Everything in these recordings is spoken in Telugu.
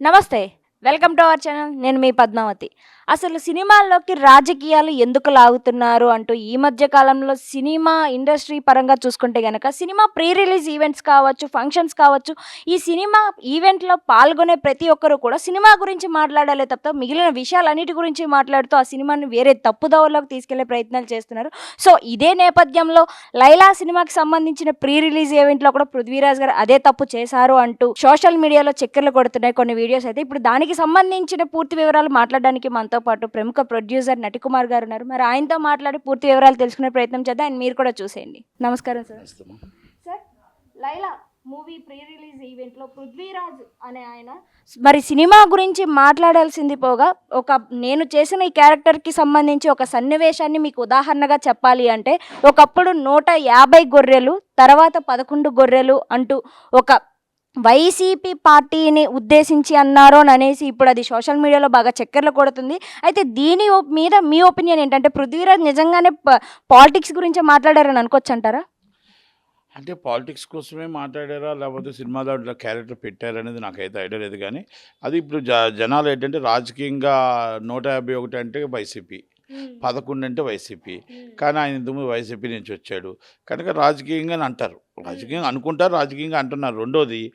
నమస్తే వెల్కమ్ టు అవర్ ఛానల్ నేను మీ పద్మావతి. అసలు సినిమాల్లోకి రాజకీయాలు ఎందుకు లాగుతున్నారు అంటూ ఈ మధ్య కాలంలో సినిమా ఇండస్ట్రీ పరంగా చూసుకుంటే గనక సినిమా ప్రీ రిలీజ్ ఈవెంట్స్ కావచ్చు ఫంక్షన్స్ కావచ్చు ఈ సినిమా ఈవెంట్లో పాల్గొనే ప్రతి ఒక్కరూ కూడా సినిమా గురించి మాట్లాడాలే తప్ప మిగిలిన విషయాలన్నిటి గురించి మాట్లాడుతూ ఆ సినిమాని వేరే తప్పుదోవలోకి తీసుకెళ్ళే ప్రయత్నాలు చేస్తున్నారు. సో ఇదే నేపథ్యంలో లైలా సినిమాకి సంబంధించిన ప్రీ రిలీజ్ ఈవెంట్లో కూడా పృథ్వీరాజ్ గారు అదే తప్పు చేశారు అంటూ సోషల్ మీడియాలో చక్కెర్లు కొడుతున్నాయి కొన్ని వీడియోస్ అయితే. ఇప్పుడు దానికి సంబంధించిన పూర్తి వివరాలు మాట్లాడడానికి మనతో పాటు ప్రముఖ ప్రొడ్యూసర్ నటికుమార్ గారు ఉన్నారు. మరి ఆయనతో మాట్లాడి పూర్తి వివరాలు తెలుసుకునే ప్రయత్నం చేద్దాం. ఆయన మీరు కూడా చూసేయండి. నమస్కారం sir. Sir Laila movie pre release ఈవెంట్లో పృథ్వీరాజ్ అనే ఆయన మరి సినిమా గురించి మాట్లాడాల్సింది పోగా ఒక నేను చేసిన ఈ క్యారెక్టర్కి సంబంధించి ఒక సన్నివేశాన్ని మీకు ఉదాహరణగా చెప్పాలి అంటే ఒకప్పుడు నూట యాభై గొర్రెలు తర్వాత పదకొండు గొర్రెలు అంటూ ఒక వైసీపీ పార్టీని ఉద్దేశించి అన్నారు అని అనేసి ఇప్పుడు అది సోషల్ మీడియాలో బాగా చక్కెర్లు కొడుతుంది. అయితే దీని మీద మీ ఒపీనియన్ ఏంటంటే పృథ్వీరాజ్ నిజంగానే పాలిటిక్స్ గురించే మాట్లాడారని అనుకోవచ్చు అంటారా అంటే పాలిటిక్స్ కోసమే మాట్లాడారా? లేకపోతే సినిమా దాంట్లో క్యారెక్టర్ పెట్టారనేది నాకైతే ఐడియా లేదు. కానీ అది ఇప్పుడు జ జనాలు ఏంటంటే రాజకీయంగా నూట యాభై ఒకటి అంటే వైసీపీ. పదకొండు అంటే వైసీపీ. కానీ ఆయన ఇంతకుముందు వైసీపీ నుంచి వచ్చాడు. కనుక రాజకీయంగా అంటారు. రాజకీయంగా అనుకుంటారు రాజకీయంగా అంటున్నారు. రెండోది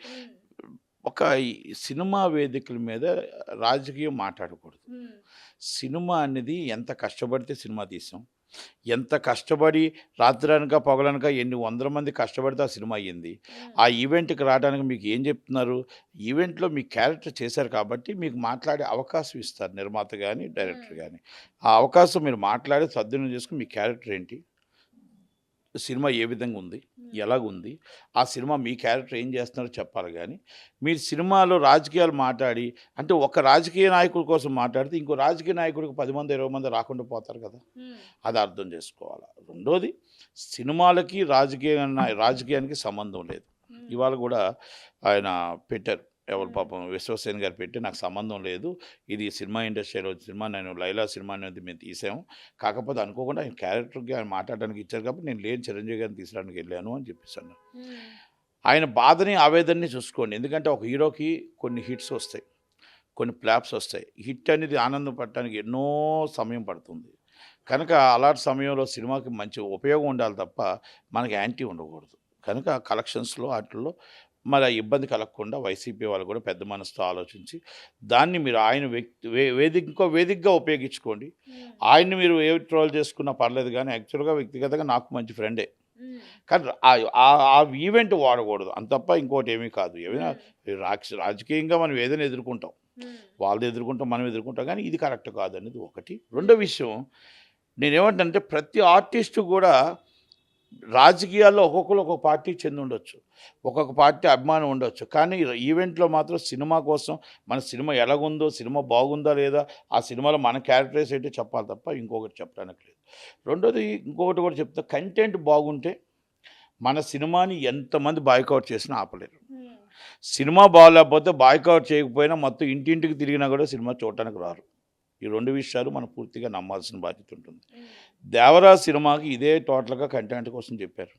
ఒక సినిమా వేదికల మీద రాజకీయం మాట్లాడకూడదు. సినిమా అనేది ఎంత కష్టపడితే సినిమా తీసాం. ఎంత కష్టపడి రాత్రనక పొగలనక ఎన్ని వందల మంది కష్టపడితే ఆ సినిమా అయ్యింది. ఆ ఈవెంట్కి రావడానికి మీకు ఏం చెప్తున్నారు? ఈవెంట్లో మీ క్యారెక్టర్ చేశారు కాబట్టి మీకు మాట్లాడే అవకాశం ఇస్తారు నిర్మాత కానీ డైరెక్టర్ కానీ ఆ అవకాశం మీరు మాట్లాడి సద్వినియోగం చేసుకుని మీ క్యారెక్టర్ ఏంటి? సినిమా ఏ విధంగా ఉంది? ఎలాగుంది? ఆ సినిమా మీ క్యారెక్టర్ ఏం చేస్తున్నారో చెప్పాలి కానీ మీరు సినిమాలో రాజకీయాలు మాట్లాడి అంటే ఒక రాజకీయ నాయకుడి కోసం మాట్లాడితే ఇంకో రాజకీయ నాయకుడికి పది మంది ఇరవై మంది రాకుండా పోతారు కదా? అది అర్థం చేసుకోవాలి? రెండోది సినిమాలకి రాజకీయ రాజకీయానికి సంబంధం లేదు. ఇవాళ కూడా ఆయన పెట్టారు. ఎవరు పాపం విశ్వసేన్ గారు పెట్టి నాకు సంబంధం లేదు. ఇది సినిమా ఇండస్ట్రీలో సినిమా నేను లైలా సినిమా అనేది మేము తీసాము కాకపోతే అనుకోకుండా ఆయన క్యారెక్టర్కి ఆయన మాట్లాడడానికి ఇచ్చారు కాబట్టి నేను లేని చిరంజీవి గారిని తీసుకురావడానికి వెళ్ళాను అని చెప్పేసాను ఆయన బాధని ఆవేదనని చూసుకోండి. ఎందుకంటే ఒక హీరోకి కొన్ని హిట్స్ వస్తాయి కొన్ని ఫ్లాప్స్ వస్తాయి. హిట్ అనేది ఆనందం పడటానికి ఎన్నో సమయం పడుతుంది. కనుక అలాంటి సమయంలో సినిమాకి మంచి ఉపయోగం ఉండాలి తప్ప మనకి యాంటీ ఉండకూడదు. కనుక కలెక్షన్స్లో వాటిల్లో మరి ఆ ఇబ్బంది కలగకుండా వైసీపీ వాళ్ళు కూడా పెద్ద మనసుతో ఆలోచించి దాన్ని మీరు ఆయన వ్యక్తి వే- వేదిక ఇంకో వేదికగా ఉపయోగించుకోండి. ఆయన్ని మీరు ఏ ట్రోల్ చేసుకున్నా పర్లేదు కానీ యాక్చువల్గా వ్యక్తిగతంగా నాకు మంచి ఫ్రెండే. కానీ ఆ- ఈవెంట్ వాడకూడదు. అంత తప్ప ఇంకోటి ఏమీ కాదు. ఏమైనా రాక్ష రాజకీయంగా మనం ఏదైనా ఎదుర్కొంటాం. వాళ్ళు ఎదుర్కొంటాం మనం ఎదుర్కొంటాం. కానీ ఇది కరెక్ట్ కాదు అనేది ఒకటి. రెండో విషయం నేనేమంటే ప్రతి ఆర్టిస్టు కూడా రాజకీయాల్లో ఒక్కొక్కరు ఒక్కొక్క పార్టీ చెంది ఉండొచ్చు. ఒక్కొక్క పార్టీ అభిమానం ఉండొచ్చు. కానీ ఈవెంట్లో మాత్రం సినిమా కోసం మన సినిమా ఎలాగుందో సినిమా బాగుందా లేదా ఆ సినిమాలో మన క్యారెక్టర్స్ ఏంటో చెప్పాలి తప్ప ఇంకొకటి చెప్పడానికి లేదు. రెండోది ఇంకొకటి కూడా చెప్తా కంటెంట్ బాగుంటే మన సినిమాని ఎంతమంది బాయ్కౌట్ చేసినా ఆపలేరు. సినిమా బాగాలేకపోతే బాయ్కౌట్ చేయకపోయినా మొత్తం ఇంటింటికి తిరిగినా కూడా సినిమా చూడటానికి రారు. ఈ రెండు విషయాలు మనం పూర్తిగా నమ్మాల్సిన బాధ్యత ఉంటుంది. దేవరా సినిమాకి ఇదే టోటల్గా కంటెంట్ కోసం చెప్పారు.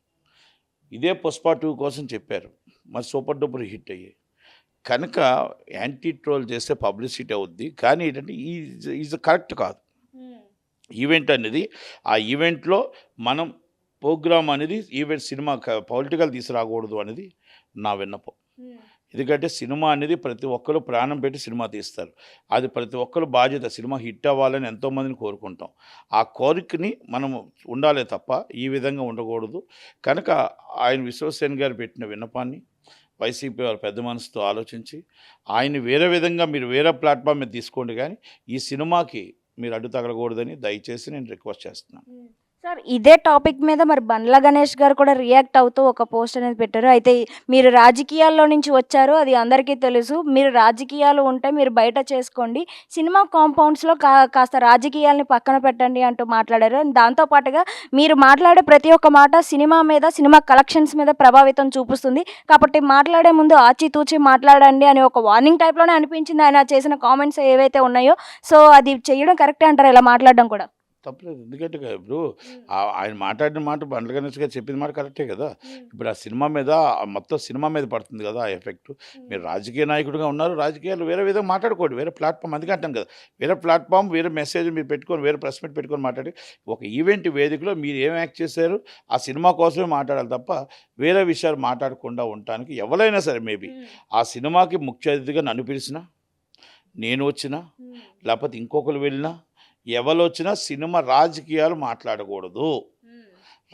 ఇదే పుష్ప టూ కోసం చెప్పారు. మరి సూపర్ డూపర్ హిట్ అయ్యాయి కనుక యాంటీ ట్రోల్ చేస్తే పబ్లిసిటీ అవుద్ది. కానీ ఏంటంటే ఈ ఈజ్ కరెక్ట్ కాదు. ఈవెంట్ అనేది ఆ ఈవెంట్లో మనం ప్రోగ్రామ్ అనేది ఈవెంట్ సినిమా పొలిటికల్ తీసుకురాకూడదు అనేది నా విన్నపం. ఎందుకంటే సినిమా అనేది ప్రతి ఒక్కరు ప్రాణం పెట్టి సినిమా తీస్తారు. అది ప్రతి ఒక్కరు బాధ్యత సినిమా హిట్ అవ్వాలని ఎంతోమందిని కోరుకుంటాం. ఆ కోరికని మనం ఉండాలే తప్ప ఈ విధంగా ఉండకూడదు. కనుక ఆయన విశ్వసేన్ గారు పెట్టిన విన్నపాన్ని వైసీపీ వారు పెద్ద మనసుతో ఆలోచించి ఆయన వేరే విధంగా మీరు వేరే ప్లాట్ఫామ్ మీద తీసుకోండి కానీ ఈ సినిమాకి మీరు అడ్డు తగలకూడదని దయచేసి నేను రిక్వెస్ట్ చేస్తున్నాను. సార్ ఇదే టాపిక్ మీద మరి బండ్ల గణేష్ గారు కూడా రియాక్ట్ అవుతూ ఒక పోస్ట్ అనేది పెట్టారు. అయితే మీరు రాజకీయాల్లో నుంచి వచ్చారు అది అందరికీ తెలుసు. మీరు రాజకీయాలు ఉంటే మీరు బయట చేసుకోండి. సినిమా కాంపౌండ్స్లో కా కాస్త రాజకీయాల్ని పక్కన పెట్టండి అంటూ మాట్లాడారు. దాంతో పాటుగా మీరు మాట్లాడే ప్రతి ఒక్క మాట సినిమా మీద సినిమా కలెక్షన్స్ మీద ప్రభావితం చూపిస్తుంది. కాబట్టి మాట్లాడే ముందు ఆచితూచి మాట్లాడండి అని ఒక వార్నింగ్ టైప్లోనే అనిపించింది. ఆయన చేసిన కామెంట్స్ ఏవైతే ఉన్నాయో సో అది చేయడం కరెక్టే అంటారు. ఇలా మాట్లాడడం కూడా. తప్పలేదు. ఎందుకంటే ఇప్పుడు ఆయన మాట్లాడిన మాట బండ్ల గణేష్ గారు చెప్పిన మాట కరెక్టే కదా. ఇప్పుడు ఆ సినిమా మీద మొత్తం సినిమా మీద పడుతుంది కదా ఆ ఎఫెక్ట్. మీరు రాజకీయ నాయకుడిగా ఉన్నారు రాజకీయాలు వేరే విధంగా మాట్లాడుకోండి. వేరే ప్లాట్ఫామ్ అందుకే అంటాను కదా. వేరే ప్లాట్ఫామ్ వేరే మెసేజ్ మీరు పెట్టుకొని వేరే ప్రెస్ మీట్ పెట్టుకొని మాట్లాడి ఒక ఈవెంట్ వేదికలో మీరు ఏం యాక్ట్ చేశారు ఆ సినిమా కోసమే మాట్లాడాలి తప్ప వేరే విషయాలు మాట్లాడకుండా ఉండటానికి ఎవరైనా సరే మేబీ ఆ సినిమాకి ముఖ్య అతిథిగా నన్ను పిలిచినా నేను వచ్చినా లేకపోతే ఇంకొకరు వెళ్ళినా ఎవరు వచ్చినా సినిమా రాజకీయాలు మాట్లాడకూడదు.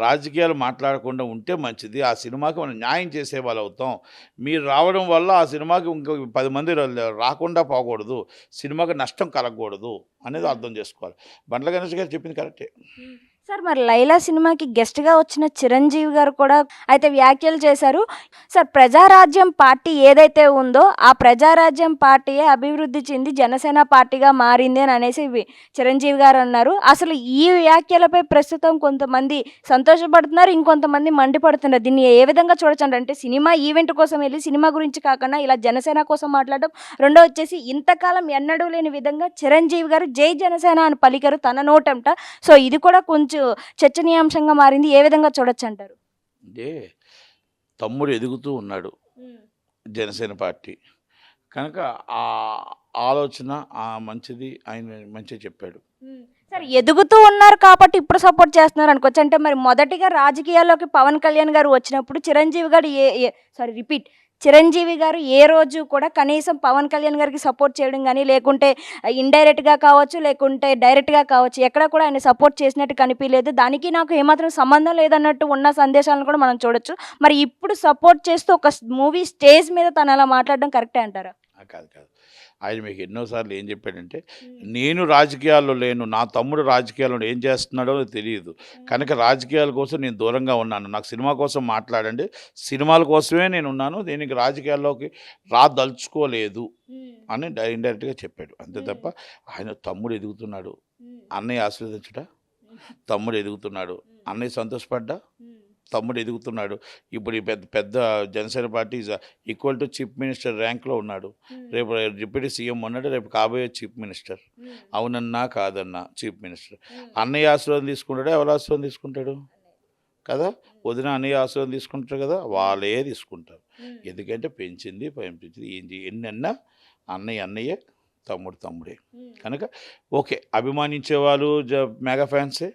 రాజకీయాలు మాట్లాడకుండా ఉంటే మంచిది. ఆ సినిమాకి మనం న్యాయం చేసే వాళ్ళు అవుతాం. మీరు రావడం వల్ల ఆ సినిమాకి ఇంకో పది మంది రాకుండా పోకూడదు. సినిమాకి నష్టం కలగకూడదు అనేది అర్థం చేసుకోవాలి. బండ్ల గణేష్ గారు చెప్పింది కరెక్టే. సార్ మరి లైలా సినిమాకి గెస్ట్గా వచ్చిన చిరంజీవి గారు కూడా అయితే వ్యాఖ్యలు చేశారు. సార్ ప్రజారాజ్యం పార్టీ ఏదైతే ఉందో ఆ ప్రజారాజ్యం పార్టీయే అభివృద్ధి చెంది జనసేన పార్టీగా మారింది అని అనేసి వి- చిరంజీవి గారు అన్నారు. అసలు ఈ వ్యాఖ్యలపై ప్రస్తుతం కొంతమంది సంతోషపడుతున్నారు ఇంకొంతమంది మండిపడుతున్నారు. దీన్ని ఏ విధంగా చూడొచ్చు అంటే సినిమా ఈవెంట్ కోసం వెళ్ళి సినిమా గురించి కాకుండా ఇలా జనసేన కోసం మాట్లాడడం. రెండో వచ్చేసి ఇంతకాలం ఎన్నడూ లేని విధంగా చిరంజీవి గారు జై జనసేన అని పలికారు తన నోటంట. సో ఇది కూడా కొంచెం చర్చనీయాంశంగా మారింది ఏ విధంగా చూడొచ్చు అంటారు? అంటే తమ్ముడు ఎదుగుతూ ఉన్నాడు జనసేన పార్టీ. కనుక ఆ ఆలోచన ఆ మంచిది ఆయన మంచిగా చెప్పాడు. సరే ఎదుగుతూ ఉన్నారు కాబట్టి ఇప్పుడు సపోర్ట్ చేస్తున్నారు అనుకోవచ్చు. అంటే మరి మొదటిగా రాజకీయాల్లోకి పవన్ కళ్యాణ్ గారు వచ్చినప్పుడు చిరంజీవి గారు ఏ సారీ రిపీట్. చిరంజీవి గారు ఏ రోజు కూడా కనీసం పవన్ కళ్యాణ్ గారికి సపోర్ట్ చేయడం కానీ లేకుంటే ఇండైరెక్ట్గా కావచ్చు లేకుంటే డైరెక్ట్గా కావచ్చు ఎక్కడ కూడా ఆయన సపోర్ట్ చేసినట్టు కనిపించలేదు దానికి నాకు ఏమాత్రం సంబంధం లేదన్నట్టు ఉన్న సందేశాలను కూడా మనం చూడొచ్చు. మరి ఇప్పుడు సపోర్ట్ చేస్తూ ఒక మూవీ స్టేజ్ మీద తను అలా మాట్లాడడం కరెక్టే అంటారా? కాదు కాదు. ఆయన మీకు ఎన్నోసార్లు ఏం చెప్పాడంటే నేను రాజకీయాల్లో లేను నా తమ్ముడు రాజకీయాల్లో ఏం చేస్తున్నాడో తెలియదు. కనుక రాజకీయాల కోసం నేను దూరంగా ఉన్నాను. నాకు సినిమా కోసం మాట్లాడండి. సినిమాల కోసమే నేను ఉన్నాను. దీనికి రాజకీయాల్లోకి రాదలుచుకోలేదు అని ఇండైరెక్ట్గా చెప్పాడు. అంతే తప్ప ఆయన తమ్ముడు ఎదుగుతున్నాడు. అన్నయ్య ఆశీర్వదించుట? తమ్ముడు ఎదుగుతున్నాడు. అన్నయ్య సంతోషపడ్డా? తమ్ముడు ఎదుగుతున్నాడు ఇప్పుడు ఈ పెద్ద పెద్ద Janasena party equal to chief minister ర్యాంక్లో ఉన్నాడు. రేపు డిప్యూటీ సీఎం ఉన్నాడు రేపు కాబోయే చీఫ్ మినిస్టర్. అవునన్నా కాదన్నా చీఫ్ మినిస్టర్. అన్నయ్య ఆశీర్వాదం తీసుకుంటాడా? ఎవరు ఆశీర్వాదం తీసుకుంటాడు? కదా? వదిన అన్నయ్య ఆశీర్వాదం తీసుకుంటారు కదా? వాళ్ళే తీసుకుంటారు. ఎందుకంటే పెంచింది పెంచింది ఏంటి ఎన్నన్నా అన్నయ్య అన్నయ్యే తమ్ముడు తమ్ముడే. కనుక ఓకే. అభిమానించే వాళ్ళు మెగా ఫ్యాన్సే?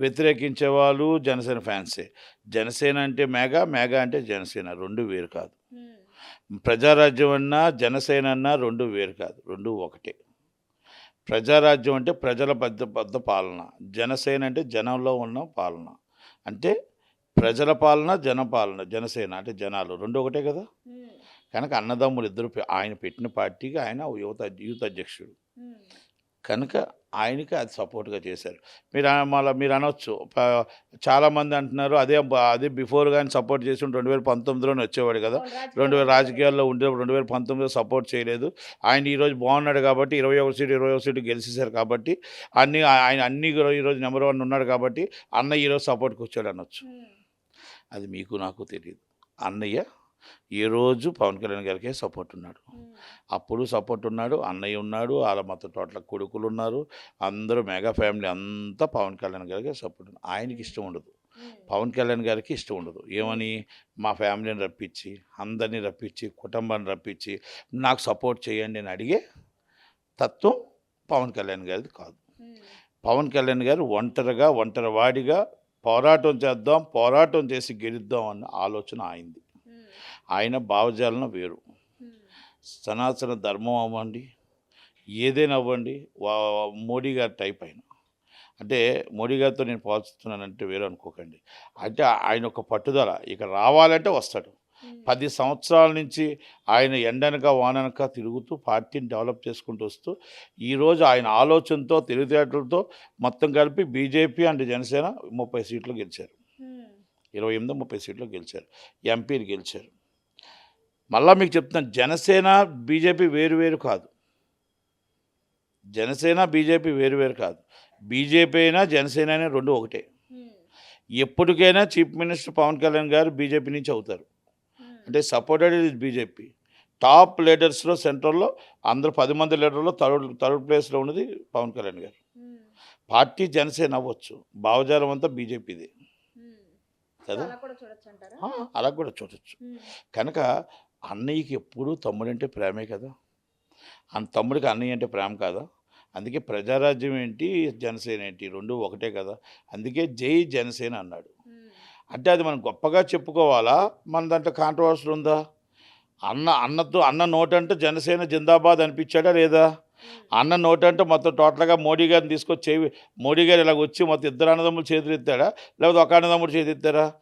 వ్యతిరేకించే వాళ్ళు జనసేన ఫ్యాన్సే. జనసేన అంటే మెగా మెగా అంటే జనసేన రెండు వేరు కాదు. ప్రజారాజ్యం అన్నా జనసేన అన్నా రెండు వేరు కాదు రెండు ఒకటే. ప్రజారాజ్యం అంటే ప్రజల పెద్ద పెద్ద పాలన. జనసేన అంటే జనంలో ఉన్న పాలన. అంటే ప్రజల పాలన జన పాలన జనసేన అంటే జనాలు రెండు ఒకటే కదా? కనుక అన్నదమ్ములు ఇద్దరు ఆయన పెట్టిన పార్టీకి ఆయన యువత యూత్ అధ్యక్షుడు. కనుక ఆయనకి అది సపోర్ట్గా చేశారు. మీరు మళ్ళీ మీరు అనొచ్చు. చాలామంది అంటున్నారు అదే అదే బిఫోర్ కానీ సపోర్ట్ చేసి రెండు వేల పంతొమ్మిదిలోనే వచ్చేవాడు కదా. రెండు వేల రాజకీయాల్లో ఉండే రెండు వేల పంతొమ్మిదిలో సపోర్ట్ చేయలేదు. ఆయన ఈరోజు బాగున్నాడు కాబట్టి ఇరవై ఒక సీటు ఇరవై ఒక సీటు గెలిచేశారు కాబట్టి అన్ని ఆయన అన్ని ఈరోజు నెంబర్ వన్ ఉన్నాడు కాబట్టి అన్న ఈరోజు సపోర్ట్కి వచ్చాడు అనొచ్చు. అది మీకు నాకు తెలియదు అన్నయ్య ఈ రోజు పవన్ కళ్యాణ్ గారికే సపోర్ట్ ఉన్నాడు అప్పుడు సపోర్ట్ ఉన్నాడు అన్నయ్య ఉన్నాడు వాళ్ళ మొత్తం టోటల్ కొడుకులు ఉన్నారు అందరూ మెగా ఫ్యామిలీ అంతా పవన్ కళ్యాణ్ గారికి సపోర్ట్ ఆయనకి ఇష్టం ఉండదు. పవన్ కళ్యాణ్ గారికి ఇష్టం ఉండదు. ఏమని? మా ఫ్యామిలీని రప్పించి అందరినీ రప్పించి కుటుంబాన్ని రప్పించి నాకు సపోర్ట్ చేయండి అని అడిగే తత్వం పవన్ కళ్యాణ్ గారిది కాదు. పవన్ కళ్యాణ్ గారు ఒంటరిగా ఒంటరి వాడిగా పోరాటం చేద్దాం పోరాటం చేసి గెలుద్దాం అన్న ఆలోచన ఆయనది. ఆయన భావజాలన వేరు. సనాతన ధర్మం అవ్వండి ఏదైనా అవ్వండి మోడీ గారి టైప్ ఆయన అంటే మోడీ గారితో నేను పోల్చుతున్నానంటే వేరు అనుకోకండి. అంటే ఆయన ఒక పట్టుదల ఇక రావాలంటే వస్తాడు. పది సంవత్సరాల నుంచి ఆయన ఎండనక వాననక తిరుగుతూ పార్టీని డెవలప్ చేసుకుంటూ వస్తూ ఈరోజు ఆయన ఆలోచనతో తెలివితేటలతో మొత్తం కలిపి బీజేపీ అండ్ జనసేన ముప్పై సీట్లు గెలిచారు. ఇరవై ఎనిమిది ముప్పై సీట్లు గెలిచారు. ఎంపీలు గెలిచారు. మళ్ళా మీకు చెప్తున్నాను జనసేన బీజేపీ వేరు వేరు కాదు. జనసేన బీజేపీ వేరు వేరు కాదు. బీజేపీ అయినా జనసేన అయినా రెండు ఒకటే. ఎప్పటికైనా చీఫ్ మినిస్టర్ పవన్ కళ్యాణ్ గారు బీజేపీ నుంచి అవుతారు. అంటే సపోర్టెడ్ ఇస్ బీజేపీ. టాప్ లీడర్స్లో సెంట్రల్లో అందరు పది మంది లీడర్లో థర్డ్ థర్డ్ ప్లేస్లో ఉన్నది పవన్ కళ్యాణ్ గారు. పార్టీ జనసేన అవ్వచ్చు. భావజాలం అంతా బీజేపీది. కదా? అలా కూడా చూడొచ్చు. కనుక అన్నయ్యకి ఎప్పుడు తమ్ముడంటే ప్రేమే కదా. అన్న తమ్ముడికి అన్నయ్య అంటే ప్రేమ కదా? అందుకే ప్రజారాజ్యం ఏంటి జనసేన ఏంటి? రెండు ఒకటే కదా. అందుకే జై జనసేన అన్నాడు. అంటే అది మనం గొప్పగా చెప్పుకోవాలా? మన దాంట్లో కాంట్రవర్సీ ఉందా? అన్న అన్నతో అన్న నోటంటే జనసేన జిందాబాద్ అనిపించాడా లేదా? అన్న నోటంటే మొత్తం టోటల్గా మోడీ గారిని తీసుకొచ్చి మోడీ గారు ఇలాగ వచ్చి మొత్తం ఇద్దరు అన్నదమ్ములు చేతులు ఎత్తాడా? లేకపోతే ఒక అన్నదమ్ముడు చేతి ఎత్తారా?